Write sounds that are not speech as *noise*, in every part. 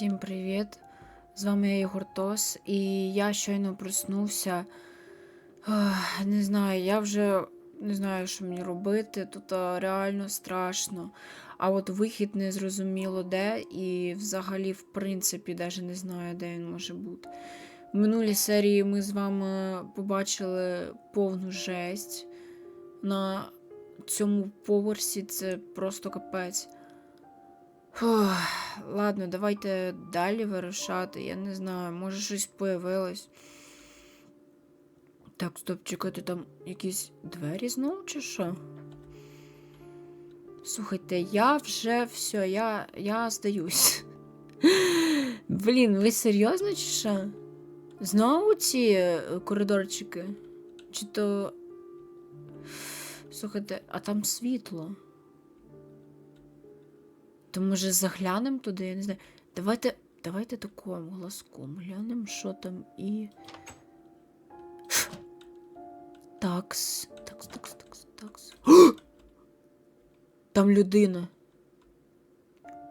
Всім привіт! З вами я Ігор Тос, і я щойно проснувся. Не знаю, я вже не знаю, що мені робити. Тут реально страшно. А от вихід не зрозуміло де, і взагалі, в принципі, навіть не знаю, де він може бути. В минулій серії ми з вами побачили повну жесть. На цьому поверсі це просто капець. Фух, ладно, давайте далі вирушати. Я не знаю, може щось появилось. Так, стоп, чекайте, там якісь двері знову чи що? Слухайте, я вже все, я, я здаюсь. *laughs* Блін, ви серйозно чи що? Знову ці е, коридорчики? Чи то. Слухайте, а там світло. То може заглянемо туди, я не знаю. Давайте, давайте таким глазком глянемо, що там і. *gasps* Такс. Такс, такс, такс, такс. *gasps* Там людина.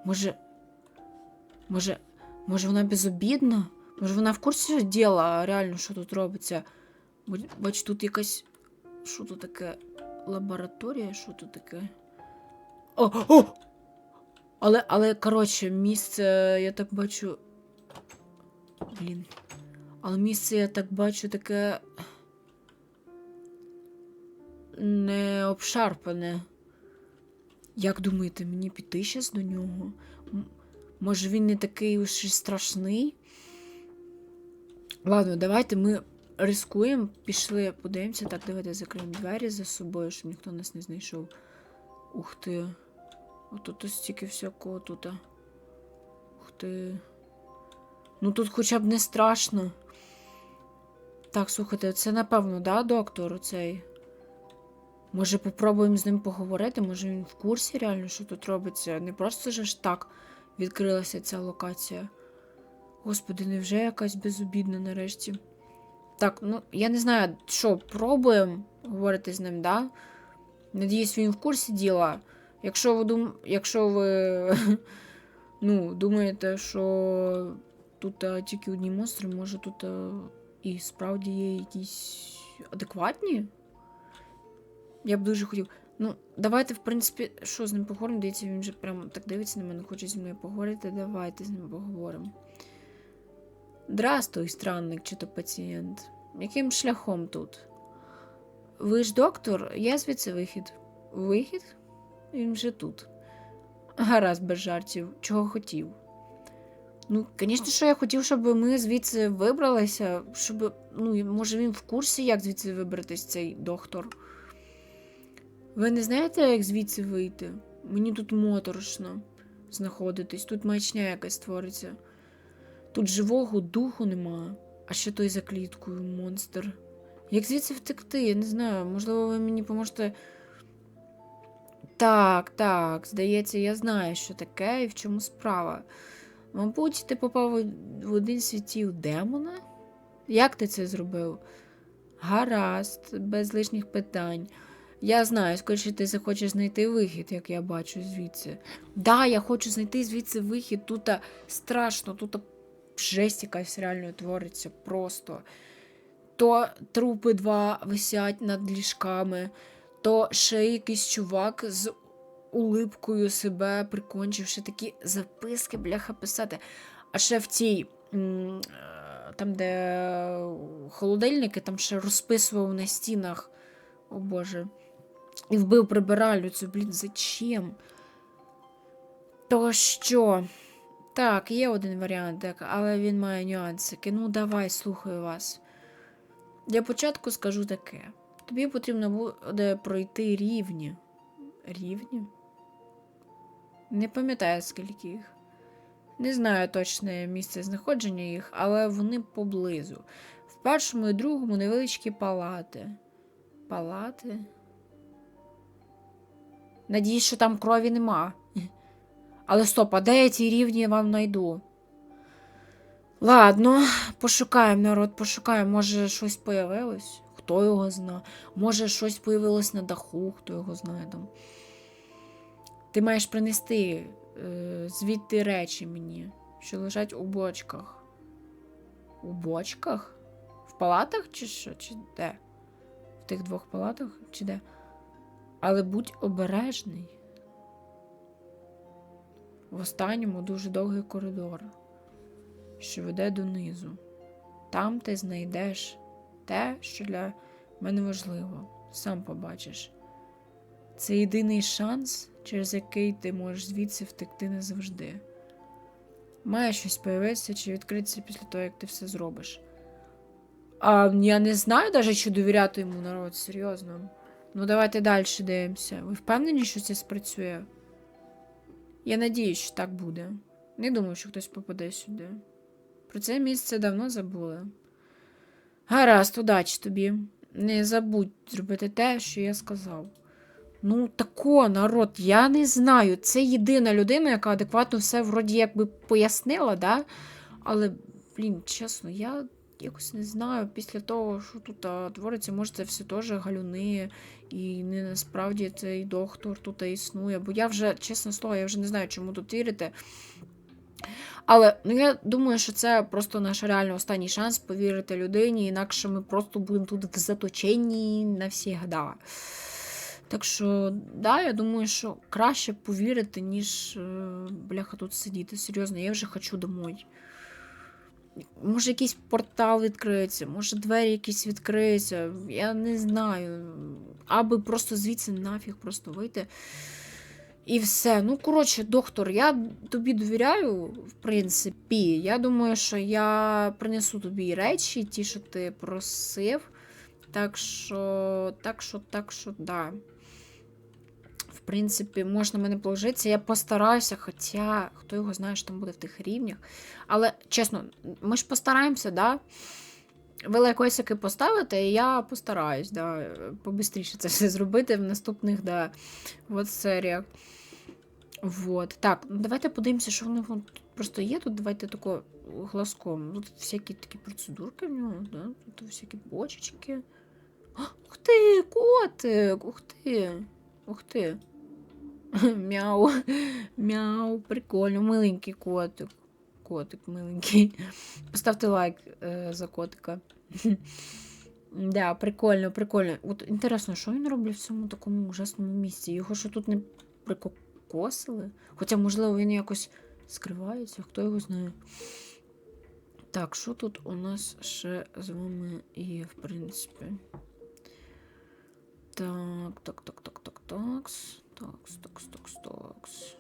Може. Може. Може вона безобідна? Може вона в курсі діла, реально, що тут робиться? Бач, тут якась. Що тут таке? Лабораторія? Що тут таке? О! О! Але, але, коротше, місце, я так бачу. Блін. Але місце, я так бачу, таке. Не обшарпане. Як думаєте, мені піти щас до нього? Може він не такий уж і страшний? Ладно, давайте ми рискуємо, пішли, подивимося. Так, давайте закриємо двері за собою, щоб ніхто нас не знайшов. Ух ти. Отут ось стільки всякого тут. Ух ти. Ну тут хоча б не страшно. Так, слухайте, це напевно, да, доктор цей? Може, попробуємо з ним поговорити? Може він в курсі реально, що тут робиться? Не просто ж так відкрилася ця локація. Господи, невже якась безобідна нарешті? Так, ну я не знаю, що, пробуємо говорити з ним, да? Надіюсь, він в курсі діла. Якщо ви дум... якщо ви *laughs* ну, думаєте, що тут а, тільки одні монстри, може тут а, і справді є якісь адекватні? Я б дуже хотів. Ну, давайте, в принципі, що з ним поговоримо? Дивіться, він вже прямо так дивиться на мене, хоче зі мною поговорити. Давайте з ним поговоримо. Здрастуй, странник чи то пацієнт. Яким шляхом тут? Ви ж доктор, я звідси вихід. Вихід? Він вже тут. Гаразд, без жартів. Чого хотів? Ну, звісно, що я хотів, щоб ми звідси вибралися, щоб. Ну, може, він в курсі, як звідси вибратись цей доктор. Ви не знаєте, як звідси вийти? Мені тут моторошно знаходитись, тут маячня якась твориться. Тут живого духу нема, а ще той за кліткою монстр. Як звідси втекти? Я не знаю. Можливо, ви мені поможете. Так, так, здається, я знаю, що таке і в чому справа. Мабуть, ти попав в один світів демона? Як ти це зробив? Гаразд, без лишніх питань. Я знаю, скоріше ти захочеш знайти вихід, як я бачу звідси. Да, я хочу знайти звідси вихід. Тут страшно, тут жесть якась реально твориться просто. То трупи два висять над ліжками, то ще якийсь чувак з улипкою себе прикончивши такі записки, бляха, писати. А ще в цій, е, там, де холодильники, там ще розписував на стінах. О Боже. І вбив прибиральницю, блін, зачем? То що? Так, є один варіант, але він має нюансики. Ну, давай, слухаю вас. Для початку скажу таке: тобі потрібно буде пройти рівні. Рівні? Не пам'ятаю, скільки їх. Не знаю точне місце знаходження їх, але вони поблизу. В першому і другому невеличкі палати. Палати? Надіюсь, що там крові нема. Але стоп, а де я ці рівні вам знайду? Ладно, пошукаємо, народ, пошукаємо. Може, щось появилось? Хто його знає? Може, щось появилось на даху, хто його знає там. Ти маєш принести е, звідти речі мені. що лежать у бочках. У бочках? В палатах чи що? Чи де? В тих двох палатах? Чи де? Але будь обережний. В останньому дуже довгий коридор, що веде донизу. Там ти знайдеш те, що для мене важливо. Сам побачиш. Це єдиний шанс, через який ти можеш звідси втекти назавжди. Має щось появитися чи відкритися після того, як ти все зробиш. А я не знаю навіть, чи довіряти йому народ, серйозно. Ну, давайте далі дивимося. Ви впевнені, що це спрацює? Я надіюсь, що так буде. Не думаю, що хтось попаде сюди. Про це місце давно забули. Гаразд, удачі тобі. Не забудь зробити те, що я сказав. Ну, тако, народ, я не знаю. Це єдина людина, яка адекватно все вроді якби пояснила, да? Але, блін, чесно, я якось не знаю. Після того, що тут твориться, може, це все теж галюни, і не насправді цей доктор тут існує. Бо я вже, чесно слово, я вже не знаю, чому тут вірити. Але ну, я думаю, що це просто наш реально останній шанс повірити людині, інакше ми просто будемо тут в заточенні на всі года. Так що, да, я думаю, що краще повірити, ніж е, бляха тут сидіти. Серйозно, я вже хочу домой. Може, якийсь портал відкриється, може двері якісь відкриються. Я не знаю. Аби просто звідси нафіг просто вийти. І все. Ну, коротше, доктор, я тобі довіряю, в принципі. Я думаю, що я принесу тобі речі, ті, що ти просив. Так що, так що, так що, да. В принципі, можна мене положитися. Я постараюся, хоча хто його знає, що там буде в тих рівнях. Але чесно, ми ж постараємося, да? Ви лайкосики поставите, і я постараюсь, да, побистріше це все зробити в наступних, да, от серіях. Вот. Так, ну давайте подивимося, що воно тут просто є. Тут давайте тако глазком. Тут всякі такі процедурки в нього, да? Тут всякі бочечки. Ух ти, котик! Ух ти! Ух ти. *laughs* Мяу. Мяу, прикольно, миленький котик. Котик миленький. Поставте лайк е, за котика. Да, прикольно, прикольно. От інтересно, що він робить в цьому такому ужасному місці? Його що тут не прикокосили? Хоча, можливо, він якось скривається, хто його знає. Так, що тут у нас ще з вами є, в принципі? Так, так, так, так, так, такс. Такс, такс, такс, такс.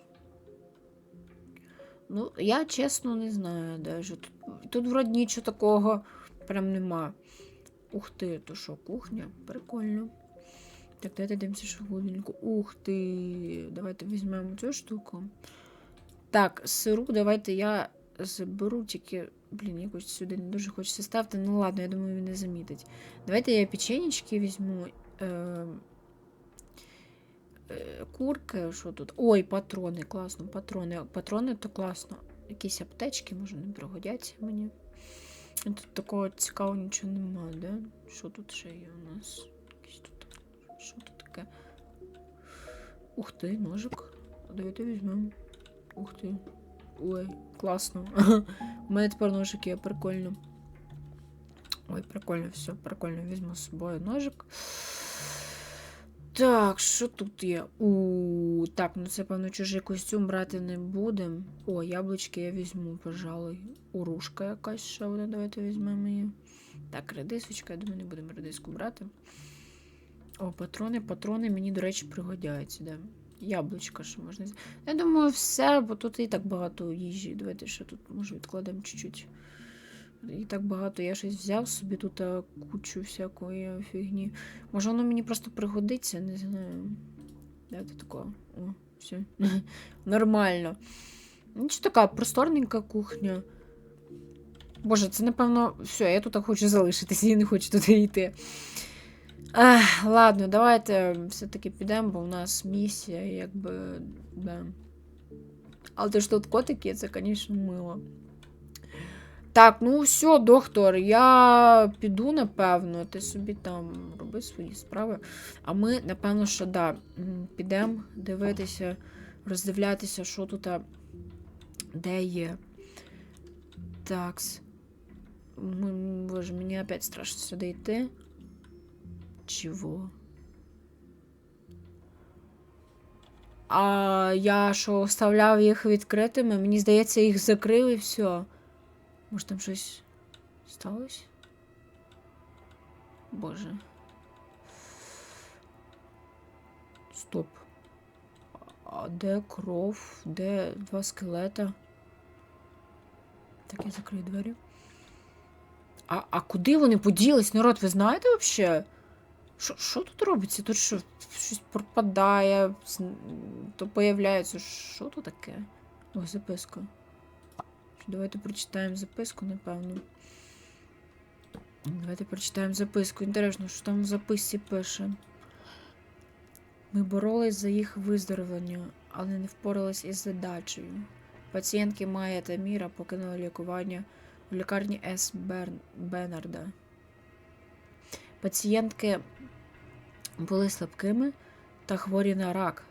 Ну, я чесно не знаю даже. Тут, тут вроді нічого такого прям нема. Ух ти, то що, кухня? Прикольно. Так, давайте дивимося, холодильнику. Ух ти. Давайте візьмемо цю штуку. Так, сиру, давайте я заберу, тільки, блін, якось сюди не дуже хочеться ставити. Ну ладно, я думаю, він не замітить. Давайте я печенечки візьму. Е, курки, що тут? Ой, патрони, класно, патрони. Патрони то класно. Якісь аптечки, може, не пригодяться мені. Тут такого цікавого нічого немає, да? Що тут ще є у нас? Якісь тут. Що тут таке? Ух ти, ножик. Давайте візьмемо. Ух ти. Ой, класно. *laughs* У мене тепер ножик є, прикольно. Ой, прикольно, все, прикольно. Візьму з собою ножик. Так, що тут є? У, так, ну це, певно, чужий костюм брати не будемо. О, яблучки я візьму, пожалуй. Урушка якась ще буде, давайте візьмемо її. Так, редисочка, я думаю, не будемо редиску брати. О, патрони, патрони мені, до речі, пригодяться, да. Яблучка ще можна. Я думаю, все, бо тут і так багато їжі. Давайте ще тут, може, відкладемо чуть-чуть. І так багато. Я щось взяв собі тут кучу всякої фігні. Може, воно мені просто пригодиться, не знаю. Давайте такого. О, все. *laughs* Нормально. Нічого така просторненька кухня. Боже, це напевно. Все, я тут хочу залишитися, я не хочу туди йти. Ах, ладно, давайте все-таки підемо, бо у нас місія, якби. Да. Але ж тут котики, це, звісно, мило. Так, ну все, доктор, я піду, напевно, ти собі там роби свої справи. А ми, напевно, що да, підемо дивитися, роздивлятися, що тут, де є. Такс. Боже, мені опять страшно сюди йти. Чого? А я що, оставляв їх відкритими? Мені здається, їх закрили і все. Може там щось сталося? Боже. Стоп. А де кров? Де два скелета? Так, я закрию двері. А, а куди вони поділись? Народ, ви знаєте взагалі? Що, тут робиться? Тут що, щось пропадає, то появляється. Що тут таке? О, записка. Давайте прочитаємо записку, напевно. Давайте прочитаємо записку. Інтересно, що там в записці пише. Ми боролись за їх виздоровлення, але не впорались із задачею. Пацієнтки Майя та Міра покинули лікування у лікарні С. Берн... Беннарда. Пацієнтки були слабкими та хворі на рак.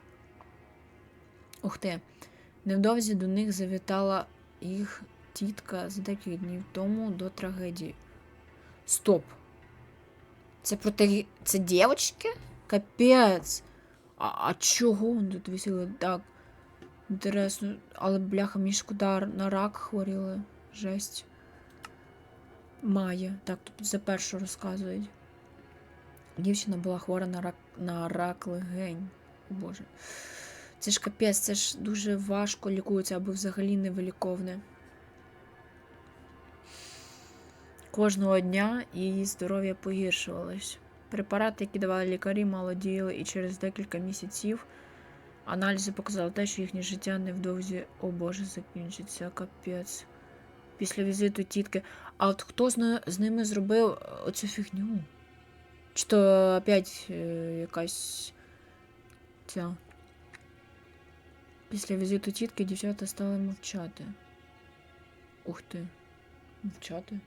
Ух ти. Невдовзі до них завітала їх тітка за декілька днів тому до трагедії. Стоп. Це проти. Це дівчатки? Капець. А, а чого вони тут висіли? Так. Інтересно, але бляха, шкода на рак хворіли. Жесть. Має. Так, тут за першу розказують. Дівчина була хвора на рак, на рак легень. О Боже. Це ж капець, це ж дуже важко лікується або взагалі невиліковне. Кожного дня її здоров'я погіршувалось. Препарати, які давали лікарі, мало діяли, і через декілька місяців аналізи показали те, що їхнє життя невдовзі, о Боже, закінчиться. Капець. Після візиту тітки. А от хто з, ними зробив е, оцю фігню? Чи то опять е, якась ця. Після візиту тітки дівчата стали мовчати. Ух ти. Мовчати?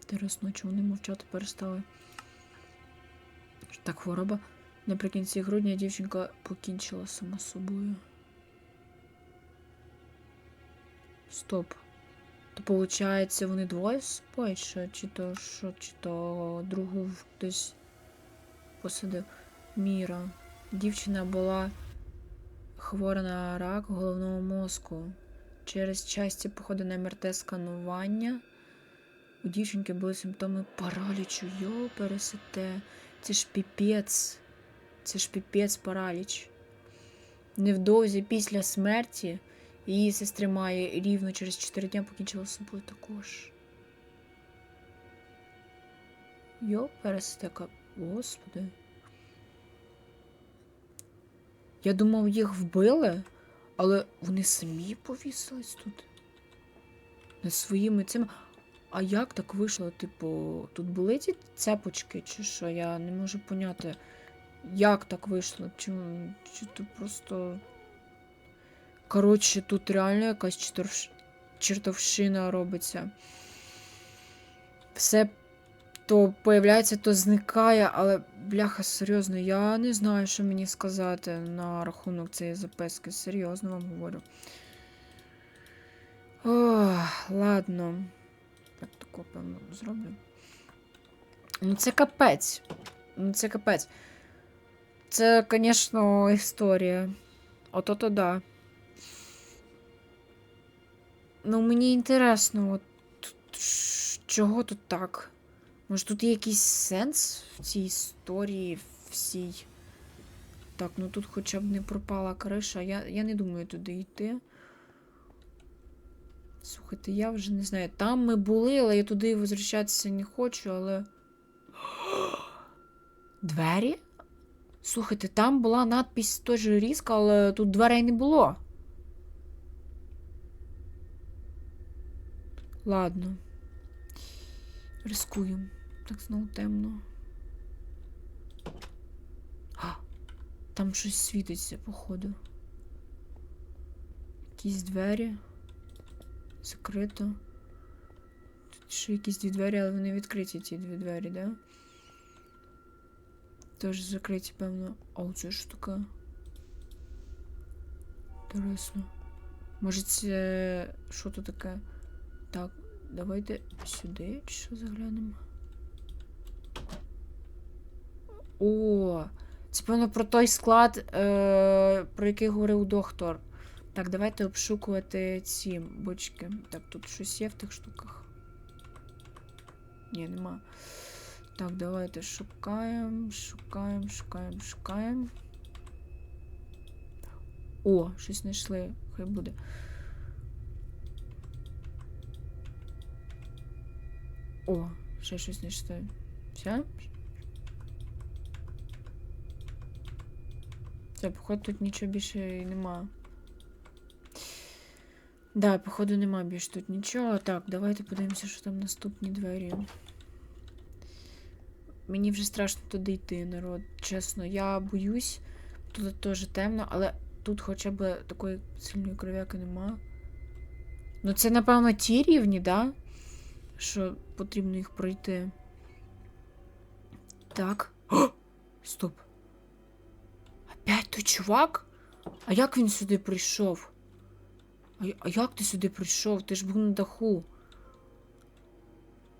Інтересно, чому вони мовчати перестали? Так, хвороба. Наприкінці грудня дівчинка покінчила сама собою. Стоп. То виходить, вони двоє що? Чи то що, чи то другу хтось посадив. Міра. Дівчина була хвора на рак головного мозку. Через часті походу на МРТ сканування. У дівчинки були симптоми паралічу. Йо, пересете. Це ж піпець. Це ж піпець параліч. Невдовзі після смерті її сестри має рівно через 4 дня покінчила з собою також. Йо, пересетека. Господи. Я думав, їх вбили, але вони самі повісились тут. Не своїми цими. А як так вийшло? Типу, тут були ці цепочки, чи що? Я не можу поняти, як так вийшло? Чому? Чи то просто. Коротше, тут реально якась чертовщина робиться. Все то появляється, то зникає, але бляха, серйозно, я не знаю, що мені сказати на рахунок цієї записки. Серйозно вам говорю. Ох, ладно. Так, тако, певно, зроблю. Ну, це капець. Ну, це капець. Це, звісно, історія. Ото то да. Ну, мені інтересно, от чого тут так? Може, тут є якийсь сенс в цій історії всій? Так, ну тут хоча б не пропала криша. Я, я не думаю туди йти. Слухайте, я вже не знаю. Там ми були, але я туди возвращатися не хочу, але. *gasps* Двері? Слухайте, там була надпись теж різка, але тут дверей не було. Ладно. Рискуємо. Так знову темно. А, там щось світиться, походу. Якісь двері. Закрито. Тут ще якісь дві двері, але вони відкриті, ці дві двері, да? Теж закриті, певно. А оце що таке? Інтересно. Може це. Що тут таке? Так, давайте сюди, чи що заглянемо. О, це певно про той склад, е, про який говорив доктор. Так, давайте обшукувати ці бочки. Так, тут щось є в тих штуках. Ні, нема. Так, давайте шукаємо, шукаємо, шукаємо, шукаємо. О, щось знайшли. Хай буде. О, ще щось знайшли. Все? Все, походу, тут нічого більше і нема. Да, походу нема більше тут нічого. Так, давайте подивимося, що там наступні двері. Мені вже страшно туди йти, народ. Чесно, я боюсь. Тут теж темно, але тут хоча б такої сильної кров'яки нема. Ну, це, напевно, ті рівні, да? Що потрібно їх пройти. Так. О! Стоп. Опять той чувак? А як він сюди прийшов? А, а як ти сюди прийшов? Ти ж був на даху.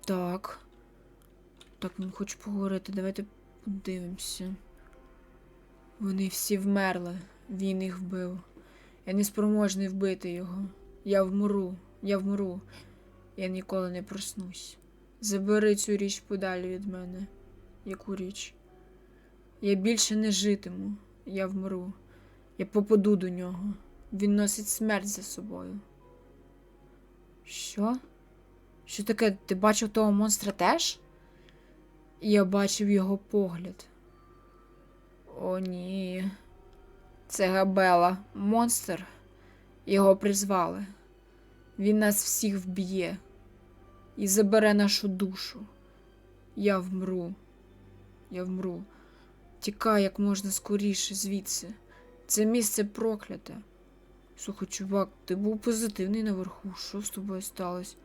Так. Так, він хоче поговорити. Давайте подивимося. Вони всі вмерли. Він їх вбив. Я не спроможний вбити його. Я вмру. Я вмру. Я ніколи не проснусь. Забери цю річ подалі від мене. Яку річ? Я більше не житиму. Я вмру. Я попаду до нього. Він носить смерть за собою. Що? Що таке? Ти бачив того монстра теж? Я бачив його погляд. О, ні. Це Габела. Монстр. Його призвали. Він нас всіх вб'є і забере нашу душу. Я вмру. Я вмру. Тікай як можна скоріше звідси. Це місце прокляте. Слухай, чувак, ти був позитивний наверху. Що з тобою сталося?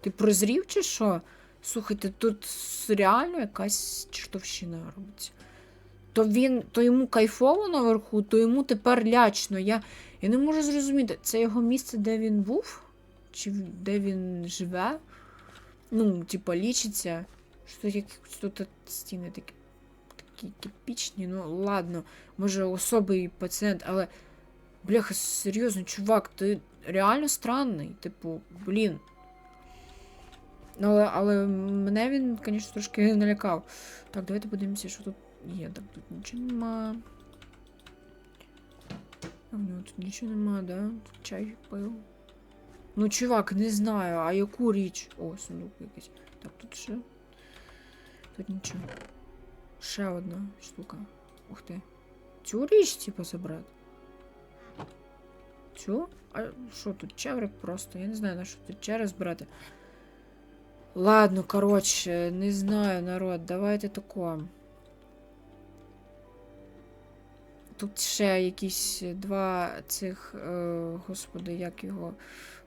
Ти прозрів чи що? Слухайте, тут реально якась чертовщина робиться. То він, то йому кайфово наверху, то йому тепер лячно. Я, я не можу зрозуміти, це його місце, де він був? Чи де він живе? Ну, типа, лічиться. Що якісь тут стіни такі, такі кипічні. Ну, ладно, може, особий пацієнт, але. Бляха, серйозно, чувак, ти реально странний. Типу, блін. Ну, але, але мене він, звісно, трошки *laughs* налякав. Так, давайте подивимося, що тут є. Так, тут нічого нема. А в нього тут нічого нема, да? Тут чай пив. Ну, чувак, не знаю, а яку річ? О, сундук якийсь. Так, тут ще. Тут нічого. Ще одна штука. Ух ти. Цю річ, типу, забрати. Цю? А що тут? Чеврик просто. Я не знаю, на що тут через брати. Ладно, коротше, не знаю, народ, давайте тако. Тут ще якісь два цих, е, господи, як його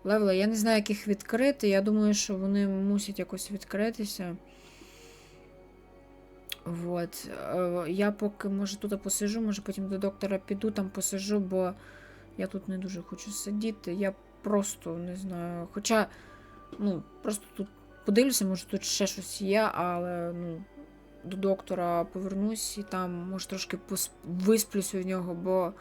левела. Я не знаю, як їх відкрити. Я думаю, що вони мусять якось відкритися. Вот. Е, я поки, може, тут посижу, може потім до доктора піду, там посижу, бо я тут не дуже хочу сидіти. Я просто не знаю. Хоча, ну, просто тут подивлюся, може тут ще щось є, але ну, до доктора повернусь і там, може, трошки висплюсь у нього, бо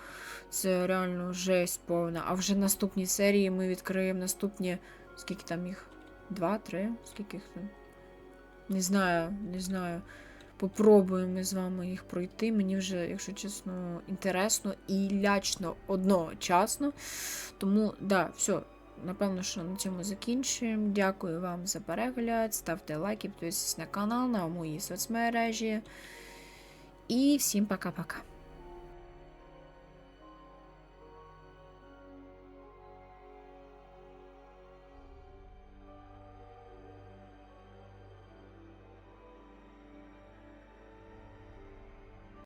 це реально жесть повна. А вже в наступній серії ми відкриємо наступні. Скільки там їх? Два, три? Скільки їх там? Не знаю, не знаю. Попробуємо з вами їх пройти. Мені вже, якщо чесно, інтересно і лячно одночасно. Тому, да, все. Напевно, що на цьому закінчуємо. Дякую вам за перегляд. Ставте лайки, підписуйтесь на канал, на мої соцмережі. І всім пока-пока.